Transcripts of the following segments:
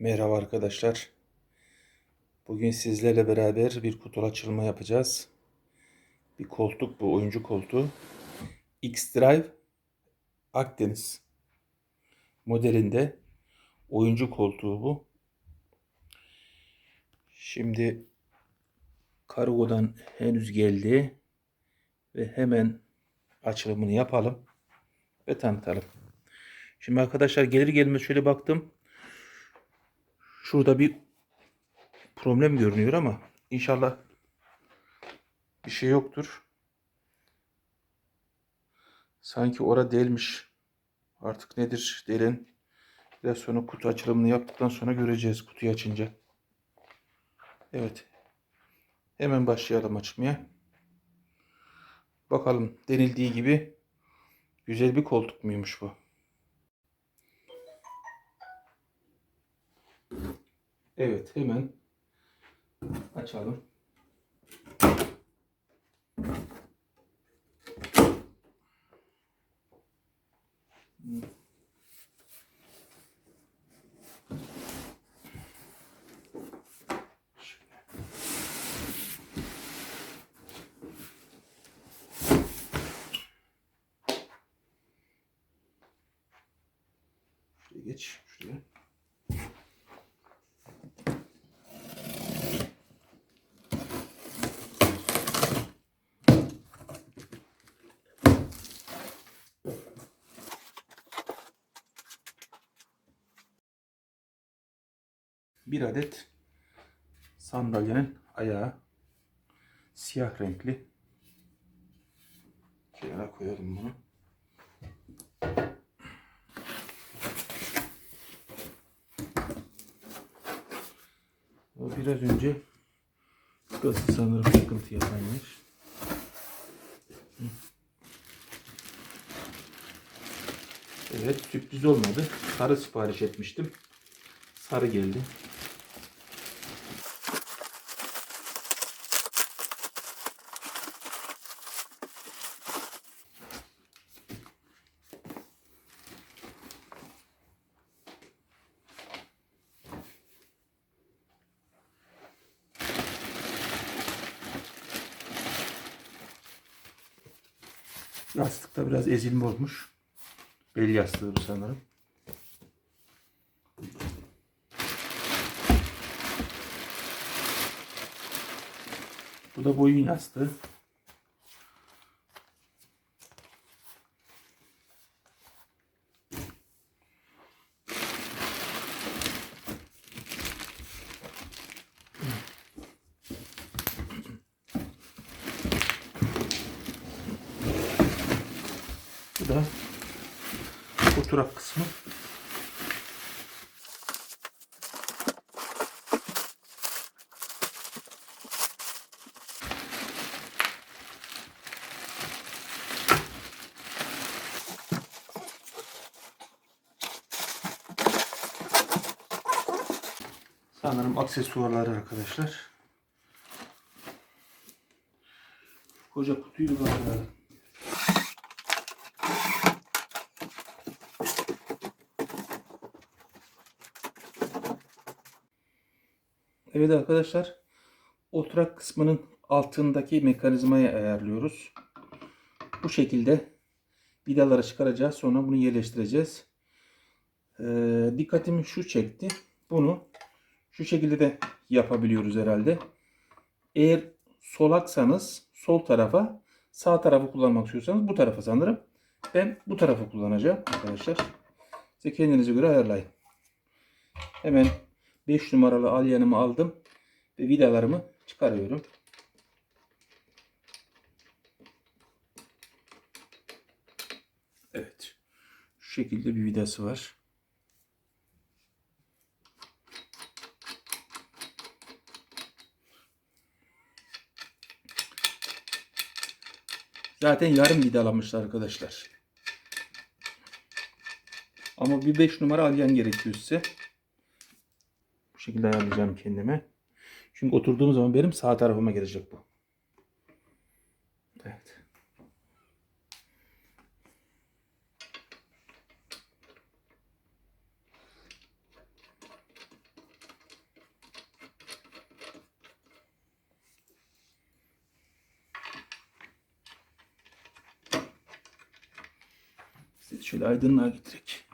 Merhaba arkadaşlar. Bugün sizlerle beraber bir kutu açılımı yapacağız. Bir koltuk bu, oyuncu koltuğu. X-Drive Akdeniz modelinde oyuncu koltuğu bu. Şimdi kargodan henüz geldi ve hemen açılımını yapalım ve tanıtalım. Şimdi arkadaşlar gelir gelmez şöyle baktım. Şurada bir problem görünüyor ama inşallah bir şey yoktur. Sanki ora delmiş. Artık nedir delen? Biraz sonra kutu açılımını yaptıktan sonra göreceğiz kutuyu açınca. Evet. Hemen başlayalım açmaya. Bakalım denildiği gibi güzel bir koltuk muymuş bu? Evet hemen açalım. Şuraya geç. Şuraya. Bir adet sandalyenin ayağı siyah renkli. Kenara koyalım bunu. O biraz önce şurası sanırım sıkıntı yapanmış. Evet sürpriz olmadı. Sarı sipariş etmiştim. Sarı geldi. Yastıkta biraz ezilme olmuş. Bel yastığı sanırım. Bu da boyun yastığı. Bu da oturak kısmı. Sanırım aksesuarları arkadaşlar. Koca kutuyu bir bakalım. Evet arkadaşlar. Oturak kısmının altındaki mekanizmayı ayarlıyoruz. Bu şekilde vidaları çıkaracağız. Sonra bunu yerleştireceğiz. Ee, dikkatimi şu çekti. Bunu şu şekilde de yapabiliyoruz herhalde. Eğer solaksanız sol tarafa, sağ tarafı kullanmak istiyorsanız bu tarafa sanırım. Ben bu tarafı kullanacağım arkadaşlar. Size kendinize göre ayarlayın. Hemen 5 numaralı alyanımı aldım ve vidalarımı çıkarıyorum. Evet. Şu şekilde bir vidası var. Zaten yarım vidalamışlar arkadaşlar. Ama bir 5 numara alyan gerekiyor size. Bu şekilde ayarlayacağım kendime. Çünkü oturduğum zaman benim sağ tarafıma gelecek bu. Evet. Şöyle aydınlığa getirek.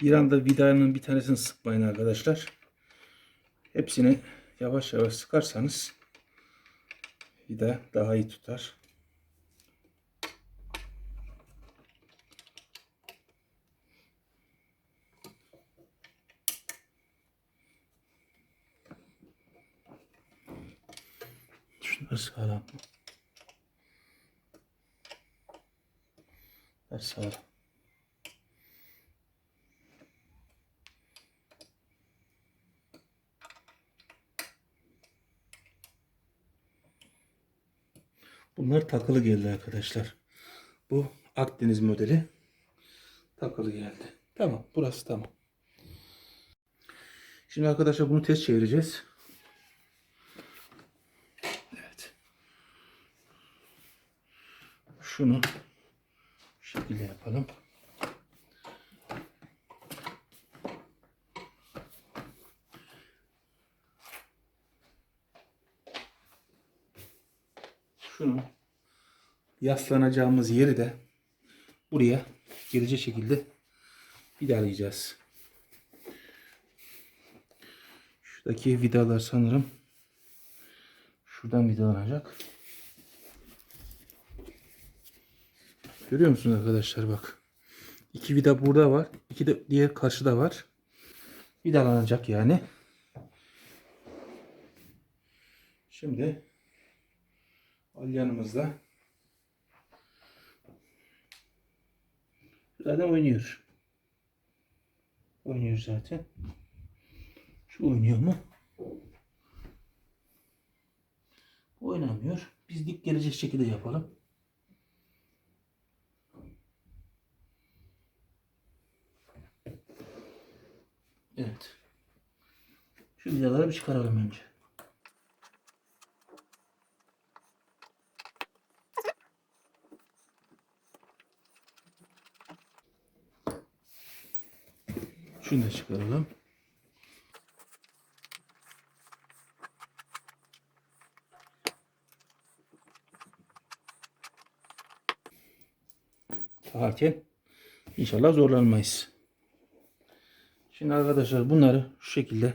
Bir anda vidanın bir tanesini sıkmayın arkadaşlar. Hepsini yavaş yavaş sıkarsanız vida daha iyi tutar. Şunları sağlam mı? Sağlam. Bunlar takılı geldi arkadaşlar. Bu Akdeniz modeli takılı geldi. Tamam burası tamam. Şimdi arkadaşlar bunu test çevireceğiz. Evet. Şunu bu şekilde yapalım. şunu yaslanacağımız yeri de buraya gelecek şekilde vidalayacağız. Şuradaki vidalar sanırım şuradan vidalanacak. Görüyor musunuz arkadaşlar bak. İki vida burada var. iki de diğer karşıda var. Vidalanacak yani. Şimdi Alyanımızda zaten oynuyor. Oynuyor zaten. Şu oynuyor mu? Oynamıyor. Biz dik gelecek şekilde yapalım. Evet. Şu vidaları bir çıkaralım önce. Şunu da çıkaralım. Takarken inşallah zorlanmayız. Şimdi arkadaşlar bunları şu şekilde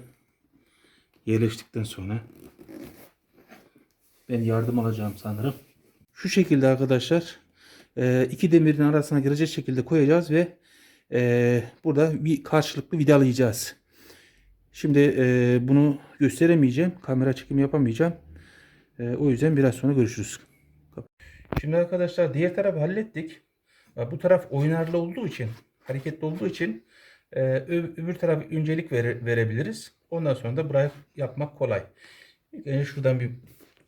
yerleştikten sonra ben yardım alacağım sanırım. Şu şekilde arkadaşlar e, iki demirin arasına girecek şekilde koyacağız ve e, burada bir karşılıklı vidalayacağız. Şimdi e, bunu gösteremeyeceğim. Kamera çekimi yapamayacağım. E, o yüzden biraz sonra görüşürüz. Şimdi arkadaşlar diğer tarafı hallettik. Bu taraf oynarlı olduğu için, hareketli olduğu için e, öbür taraf öncelik vere- verebiliriz. Ondan sonra da burayı yapmak kolay. Önce şuradan bir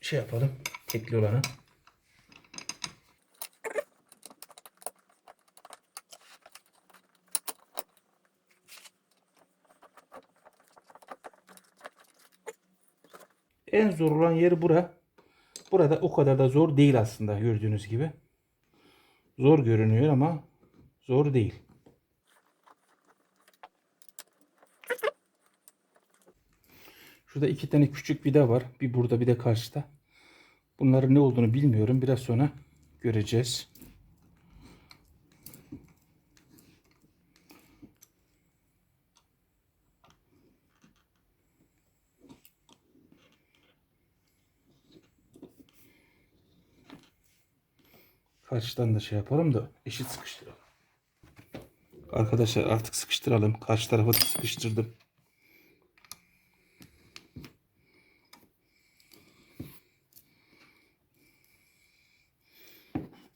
şey yapalım. Tekli olanı. En zor olan yeri bura. Burada o kadar da zor değil aslında gördüğünüz gibi. Zor görünüyor ama zor değil. Şurada iki tane küçük vida var. Bir burada bir de karşıda. Bunların ne olduğunu bilmiyorum. Biraz sonra göreceğiz. Karşıdan da şey yapalım da eşit sıkıştıralım. Arkadaşlar artık sıkıştıralım. Karşı tarafa da sıkıştırdım.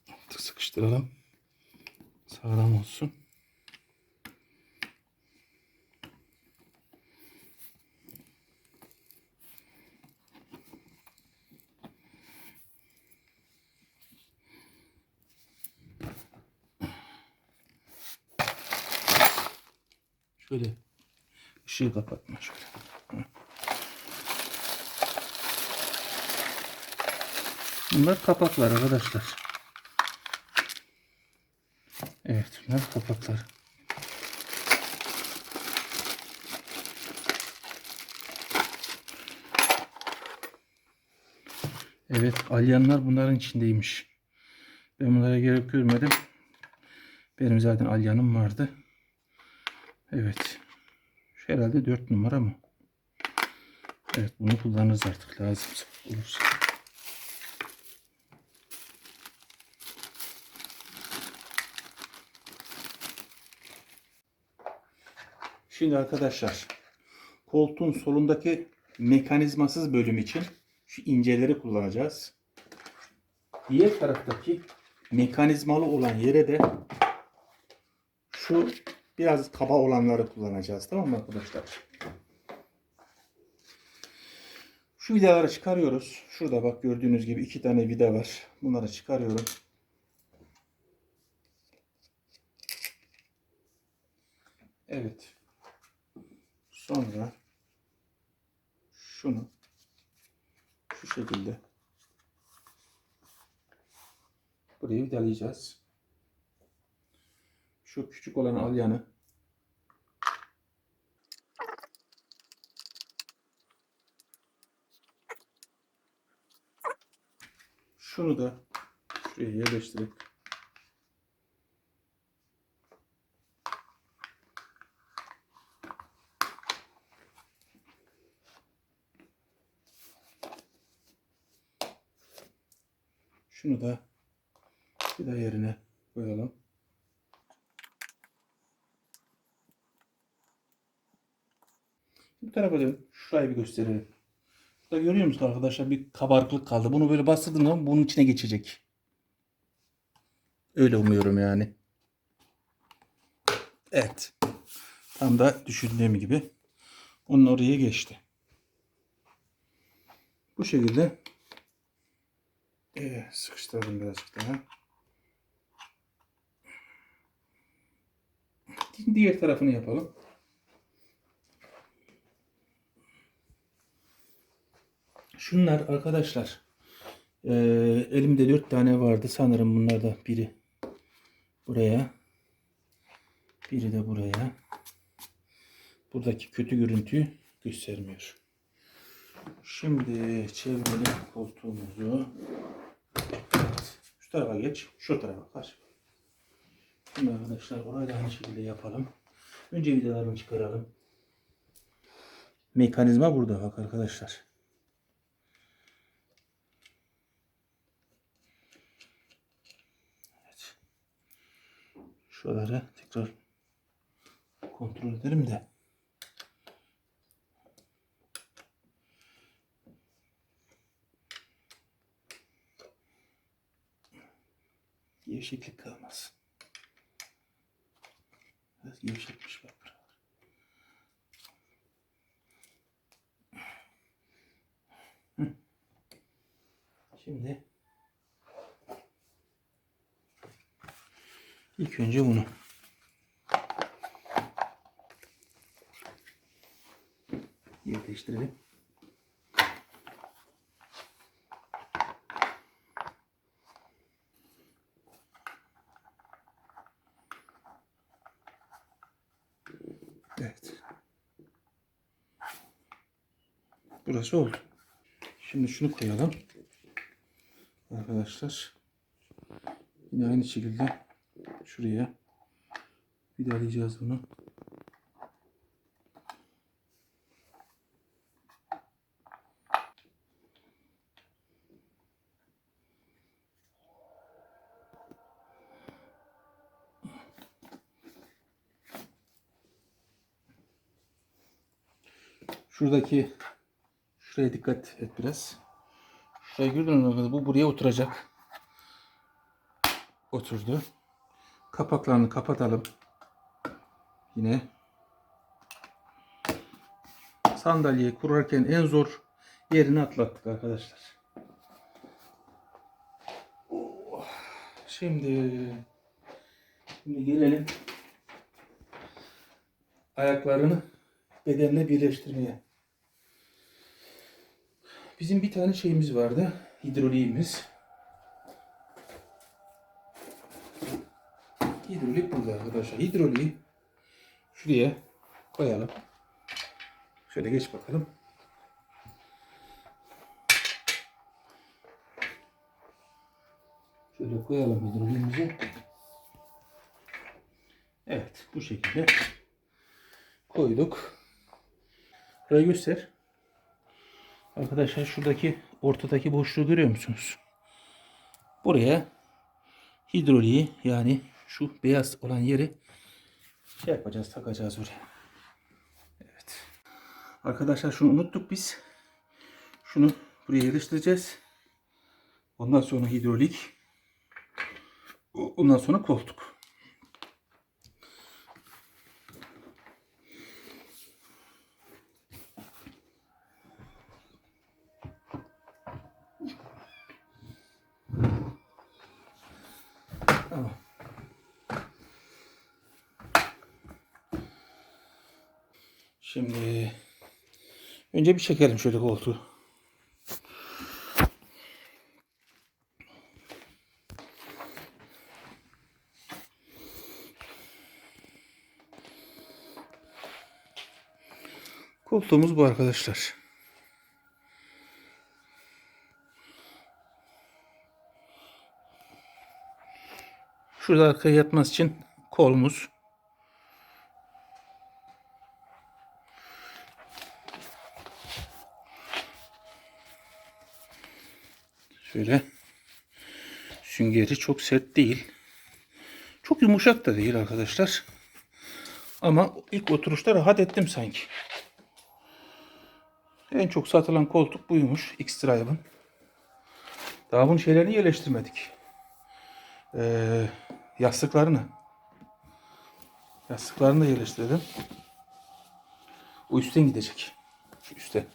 Artık sıkıştıralım. Sağlam olsun. Şöyle ışığı kapatma şöyle. Bunlar kapaklar arkadaşlar. Evet bunlar kapaklar. Evet alyanlar bunların içindeymiş. Ben bunlara gerek görmedim. Benim zaten alyanım vardı. Evet. Şu herhalde 4 numara mı? Evet bunu kullanırız artık lazım olursa. Şimdi arkadaşlar koltuğun solundaki mekanizmasız bölüm için şu inceleri kullanacağız. Diğer taraftaki mekanizmalı olan yere de şu biraz kaba olanları kullanacağız. Tamam mı arkadaşlar? Şu vidaları çıkarıyoruz. Şurada bak gördüğünüz gibi iki tane vida var. Bunları çıkarıyorum. Evet. Sonra şunu şu şekilde buraya vidalayacağız. Şu küçük olan alyanı şunu da şuraya yerleştirip Şunu da bir de yerine koyalım. Bu tarafa dön. Şurayı bir gösterelim. Burada görüyor musunuz arkadaşlar bir kabarıklık kaldı. Bunu böyle bastırdığım zaman bunun içine geçecek. Öyle umuyorum yani. Evet. Tam da düşündüğüm gibi. Onun oraya geçti. Bu şekilde ee, sıkıştıralım birazcık daha. Diğer tarafını yapalım. Şunlar arkadaşlar ee, elimde dört tane vardı sanırım bunlardan biri buraya biri de buraya buradaki kötü görüntüyü göstermiyor. Şimdi çevirelim koltuğumuzu. Şu tarafa geç. Şu tarafa karşı. Şimdi arkadaşlar orayı da aynı şekilde yapalım. Önce vidalarını çıkaralım. Mekanizma burada bak arkadaşlar. Şuraları tekrar kontrol edelim de. Gevşeklik kalmaz. Biraz gevşekmiş bak. Şimdi önce bunu yerleştirelim. Evet. Burası oldu. Şimdi şunu koyalım. Arkadaşlar. Yine aynı şekilde şuraya vidalayacağız bunu. Şuradaki şuraya dikkat et biraz. Şurayı gördün mü? Bu buraya oturacak. Oturdu. Kapaklarını kapatalım. Yine sandalyeyi kurarken en zor yerini atlattık arkadaşlar. Şimdi şimdi gelelim ayaklarını bedenle birleştirmeye. Bizim bir tane şeyimiz vardı. Hidroliğimiz. Hidrolik burada arkadaşlar. Hidroliği şuraya koyalım. Şöyle geç bakalım. Şöyle koyalım hidroliğimizi. Evet bu şekilde koyduk. Burayı göster. Arkadaşlar şuradaki ortadaki boşluğu görüyor musunuz? Buraya hidroliği yani şu beyaz olan yeri şey yapacağız takacağız oraya. Evet. Arkadaşlar şunu unuttuk biz. Şunu buraya yerleştireceğiz. Ondan sonra hidrolik. Ondan sonra koltuk. Tamam. Şimdi önce bir çekelim şöyle koltuğu. Koltuğumuz bu arkadaşlar. Şurada arkaya yatması için kolumuz. Şöyle süngeri çok sert değil. Çok yumuşak da değil arkadaşlar. Ama ilk oturuşta rahat ettim sanki. En çok satılan koltuk buymuş. X-Drive'ın. Daha bunun şeylerini yerleştirmedik. Ee, yastıklarını. Yastıklarını da yerleştirdim. O üstten gidecek. Şu üstten.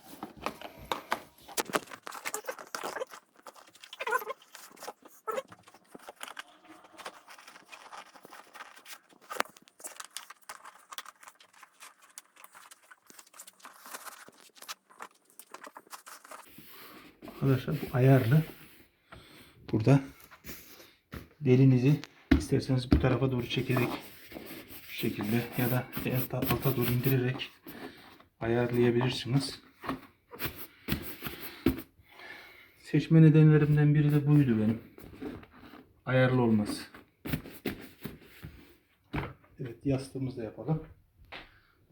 Arkadaşlar bu ayarlı. Burada belinizi isterseniz bu tarafa doğru çekerek şu şekilde ya da alta, doğru indirerek ayarlayabilirsiniz. Seçme nedenlerimden biri de buydu benim. Ayarlı olması. Evet yastığımızı da yapalım.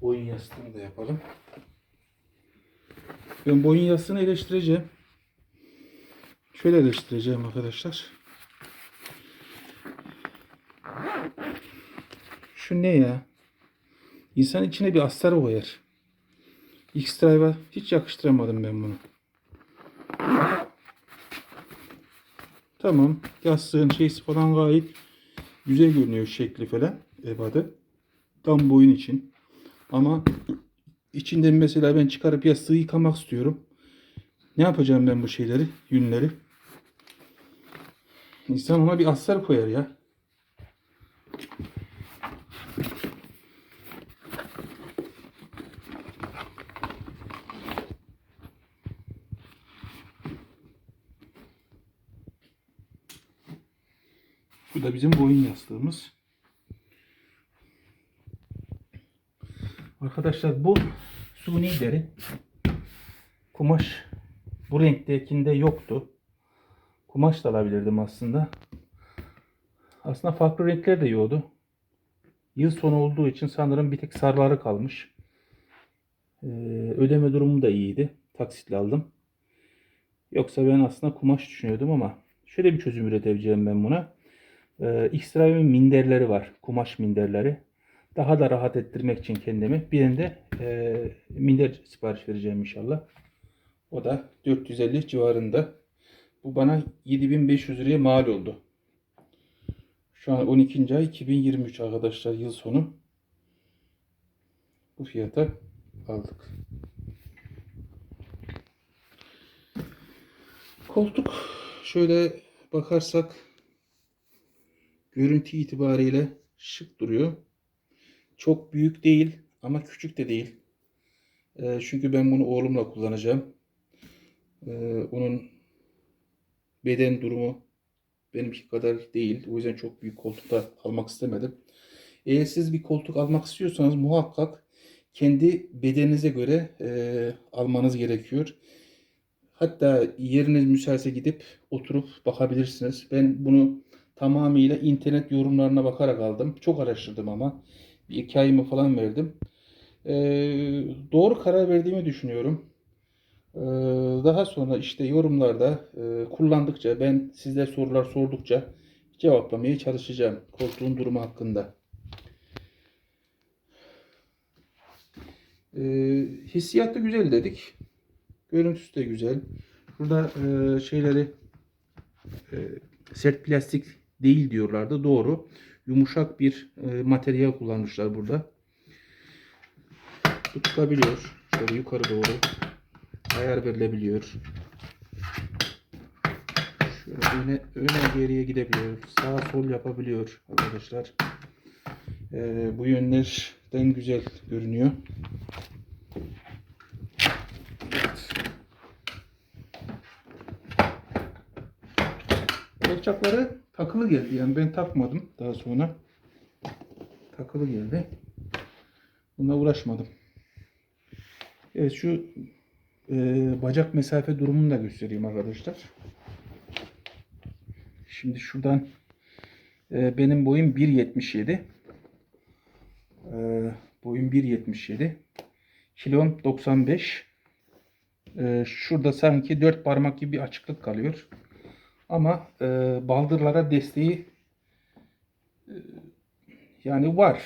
Boyun yastığını da yapalım. Ben boyun yastığını eleştireceğim. Şöyle eleştireceğim arkadaşlar. Şu ne ya? İnsan içine bir astar koyar. X-Drive'a hiç yakıştıramadım ben bunu. Tamam. Yastığın şeysi falan gayet güzel görünüyor şekli falan. Ebadı. Tam boyun için. Ama içinden mesela ben çıkarıp yastığı yıkamak istiyorum. Ne yapacağım ben bu şeyleri, yünleri? İnsan ona bir astar koyar ya. Bu da bizim boyun yastığımız. Arkadaşlar bu suni deri. Kumaş bu renktekinde yoktu. Kumaş da alabilirdim aslında. Aslında farklı renkler de yiyordu. Yıl sonu olduğu için sanırım bir tek sarıları kalmış. Ee, ödeme durumu da iyiydi. Taksitle aldım. Yoksa ben aslında kumaş düşünüyordum ama şöyle bir çözüm üretebileceğim ben buna. Ee, X-Drive'in minderleri var. Kumaş minderleri. Daha da rahat ettirmek için kendimi. Birinde e, minder sipariş vereceğim inşallah. O da 450 civarında. Bu bana 7500 liraya mal oldu. Şu an 12. ay 2023 arkadaşlar yıl sonu. Bu fiyata aldık. Koltuk şöyle bakarsak görüntü itibariyle şık duruyor. Çok büyük değil ama küçük de değil. Ee, çünkü ben bunu oğlumla kullanacağım. Ee, onun beden durumu benimki kadar değil. O yüzden çok büyük koltukta almak istemedim. Eğer siz bir koltuk almak istiyorsanız muhakkak kendi bedeninize göre e, almanız gerekiyor. Hatta yeriniz müsaitse gidip oturup bakabilirsiniz. Ben bunu tamamıyla internet yorumlarına bakarak aldım. Çok araştırdım ama bir iki falan verdim. E, doğru karar verdiğimi düşünüyorum. E, daha sonra işte yorumlarda e, kullandıkça ben sizde sorular sordukça cevaplamaya çalışacağım koltuğun durumu hakkında. E, hissiyat da güzel dedik. Görüntüsü de güzel. Burada e, şeyleri e, sert plastik değil diyorlardı. Doğru. Yumuşak bir materyal kullanmışlar burada. Tutulabiliyor. Şöyle yukarı doğru ayar verilebiliyor. Şöyle öne, öne geriye gidebiliyor. Sağ sol yapabiliyor arkadaşlar. E, bu yönlerden güzel görünüyor. Kolçakları takılı geldi. Yani ben takmadım daha sonra. Takılı geldi. Bununla uğraşmadım. Evet şu e, bacak mesafe durumunu da göstereyim arkadaşlar. Şimdi şuradan e, benim boyum 1.77. E, boyum 1.77. Kilom 95. E, şurada sanki 4 parmak gibi bir açıklık kalıyor. Ama e, baldırlara desteği e, yani var.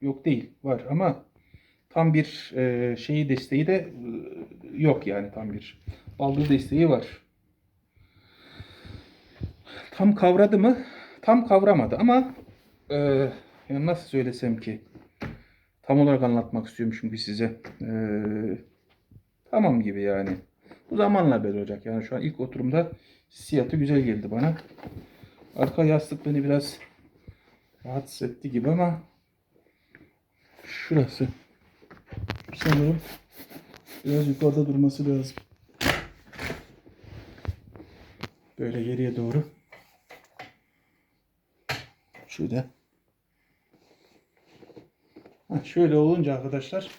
Yok değil. Var ama tam bir e, şeyi desteği de e, yok yani tam bir baldır desteği var. Tam kavradı mı? Tam kavramadı ama e, yani nasıl söylesem ki tam olarak anlatmak istiyorum çünkü size. E, tamam gibi yani. Bu zamanla belli olacak. Yani şu an ilk oturumda hissiyatı güzel geldi bana. Arka yastık beni biraz rahatsız etti gibi ama şurası sanırım biraz yukarıda durması lazım. Böyle geriye doğru. Şöyle. Şöyle olunca arkadaşlar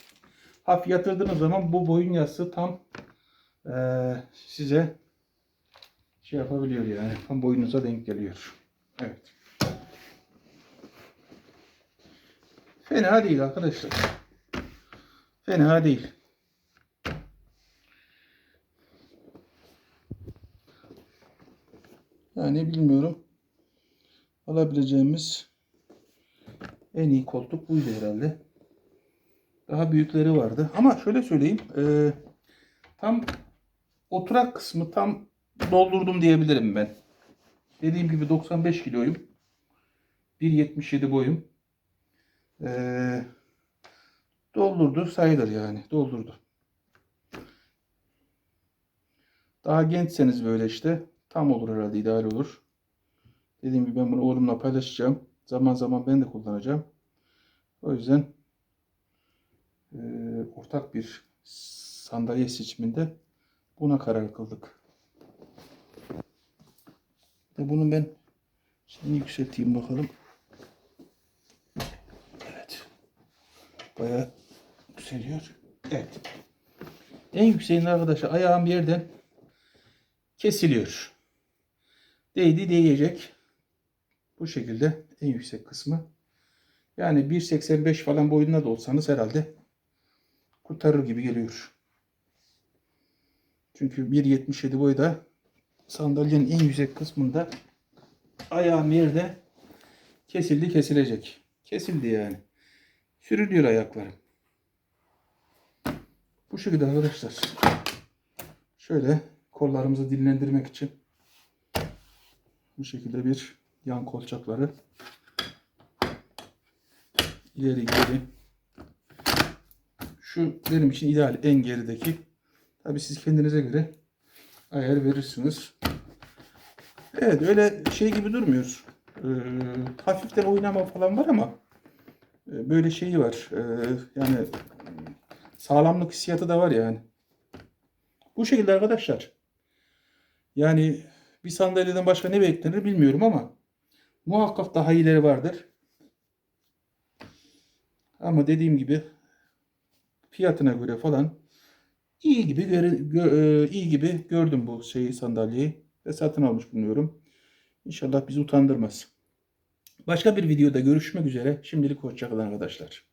hafif yatırdığınız zaman bu boyun yastığı tam eee, size şey yapabiliyor yani. Tam boyunuza denk geliyor. Evet. Fena değil arkadaşlar. Fena değil. Yani bilmiyorum. Alabileceğimiz en iyi koltuk buydu herhalde. Daha büyükleri vardı. Ama şöyle söyleyeyim. eee, tam oturak kısmı tam doldurdum diyebilirim ben. Dediğim gibi 95 kiloyum. 1.77 boyum. Ee, doldurdu sayılır yani. Doldurdu. Daha gençseniz böyle işte tam olur herhalde ideal olur. Dediğim gibi ben bunu oğlumla paylaşacağım. Zaman zaman ben de kullanacağım. O yüzden e, ortak bir sandalye seçiminde buna karar kıldık. Ve bunu ben şimdi yükselteyim bakalım. Evet. Bayağı yükseliyor. Evet. En yükseğinde arkadaşlar ayağım yerden kesiliyor. Değdi değecek. Bu şekilde en yüksek kısmı. Yani 1.85 falan boyunda da olsanız herhalde kurtarır gibi geliyor. Çünkü 1.77 boyda sandalyenin en yüksek kısmında ayağım yerde kesildi kesilecek. Kesildi yani. Sürünüyor ayaklarım. Bu şekilde arkadaşlar. Şöyle kollarımızı dinlendirmek için bu şekilde bir yan kolçakları ileri geri şu benim için ideal en gerideki tabi siz kendinize göre ayar verirsiniz. Evet öyle şey gibi durmuyor. Ee, hafiften oynama falan var ama e, böyle şeyi var. Ee, yani sağlamlık hissiyatı da var yani. Bu şekilde arkadaşlar. Yani Bir sandalyeden başka ne beklenir bilmiyorum ama muhakkak daha iyileri vardır. Ama dediğim gibi fiyatına göre falan iyi gibi gö- e, iyi gibi gördüm bu şeyi sandalyeyi ve satın almış bulunuyorum. İnşallah bizi utandırmaz. Başka bir videoda görüşmek üzere. Şimdilik hoşçakalın arkadaşlar.